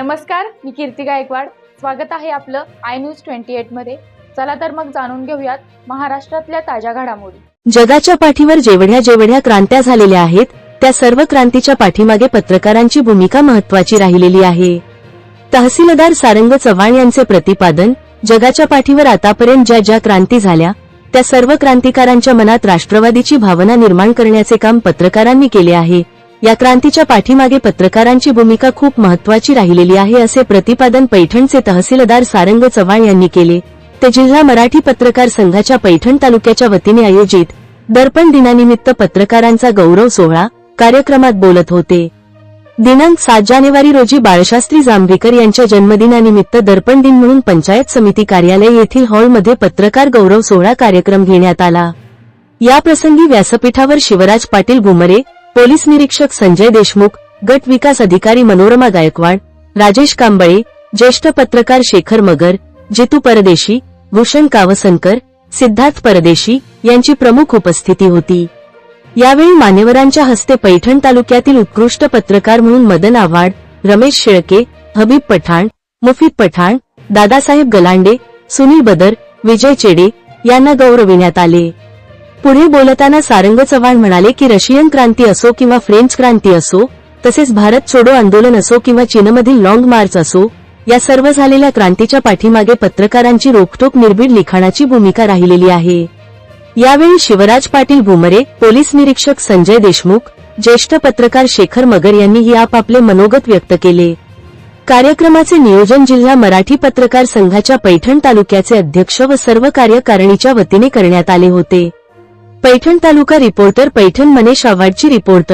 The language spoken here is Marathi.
नमस्कार मी कीर्ती गायकवाड. स्वागत आहे आपलं आय न्यूज ट्वेंटी एटमध्ये. चला तर मग जाणून घेऊयात महाराष्ट्रातल्या ताज्या घडामोडी. जगाच्या पाठीवर जेवढ्या जेवढ्या क्रांत्या झालेल्या आहेत त्या सर्व क्रांतीच्या पाठीमागे पत्रकारांची भूमिका महत्वाची राहिलेली आहे. तहसीलदार सारंग चव्हाण यांचे प्रतिपादन जगाच्या पाठीवर आतापर्यंत ज्या ज्या क्रांती झाल्या त्या सर्व क्रांतिकारांच्या मनात राष्ट्रवादीची भावना निर्माण करण्याचे काम पत्रकारांनी केले आहे. या क्रांतीच्या पाठीमागे पत्रकारांची भूमिका खूप महत्वाची राहिलेली आहे असे प्रतिपादन पैठणचे तहसीलदार सारंग चव्हाण यांनी केले. ते जिल्हा मराठी पत्रकार संघाच्या पैठण तालुक्याच्या वतीने आयोजित दर्पण दिनानिमित्त पत्रकारांचा गौरव सोहळा कार्यक्रमात बोलत होते. दिनांक सात जानेवारी रोजी बाळशास्त्री जांभेकर यांच्या जन्मदिनानिमित्त दर्पण दिन म्हणून पंचायत समिती कार्यालय येथील हॉलमध्ये पत्रकार गौरव सोहळा कार्यक्रम घेण्यात आला. या प्रसंगी व्यासपीठावर शिवराज पाटील घुमरे पोलीस निरीक्षक संजय देशमुख गट विकास अधिकारी मनोरमा गायकवाड राजेश कांबळे ज्येष्ठ पत्रकार शेखर मगर जितू परदेशी भूषण कावसनकर सिद्धार्थ परदेशी यांची प्रमुख उपस्थिती होती. यावेळी मान्यवरांच्या हस्ते पैठण तालुक्यातील उत्कृष्ट पत्रकार म्हणून मदन आव्हाड रमेश शेळके हबीब पठाण मुफीद पठाण दादासाहेब गलांडे सुनील बदर विजय चेडे यांना गौरविण्यात आले. पुढे बोलताना सारंग चव्हाण म्हणाले की रशियन क्रांती असो किंवा फ्रेंच क्रांती असो तसेच भारत छोडो आंदोलन असो किंवा चीनमधील लॉंग मार्च असो या सर्व झालेल्या क्रांतीच्या पाठीमागे पत्रकारांची रोखटोक निर्भीड लिखाणाची भूमिका राहिलेली आहे. यावेळी शिवराज पाटील भुमरे पोलीस निरीक्षक संजय देशमुख ज्येष्ठ पत्रकार शेखर मगर यांनीही आपापले मनोगत व्यक्त केले. कार्यक्रमाचे नियोजन जिल्हा मराठी पत्रकार संघाच्या पैठण तालुक्याचे अध्यक्ष व सर्व कार्यकारिणीच्या वतीने करण्यात आले होते. पैठण तालुका रिपोर्टर पैठण मनेश आव्हाडची रिपोर्ट.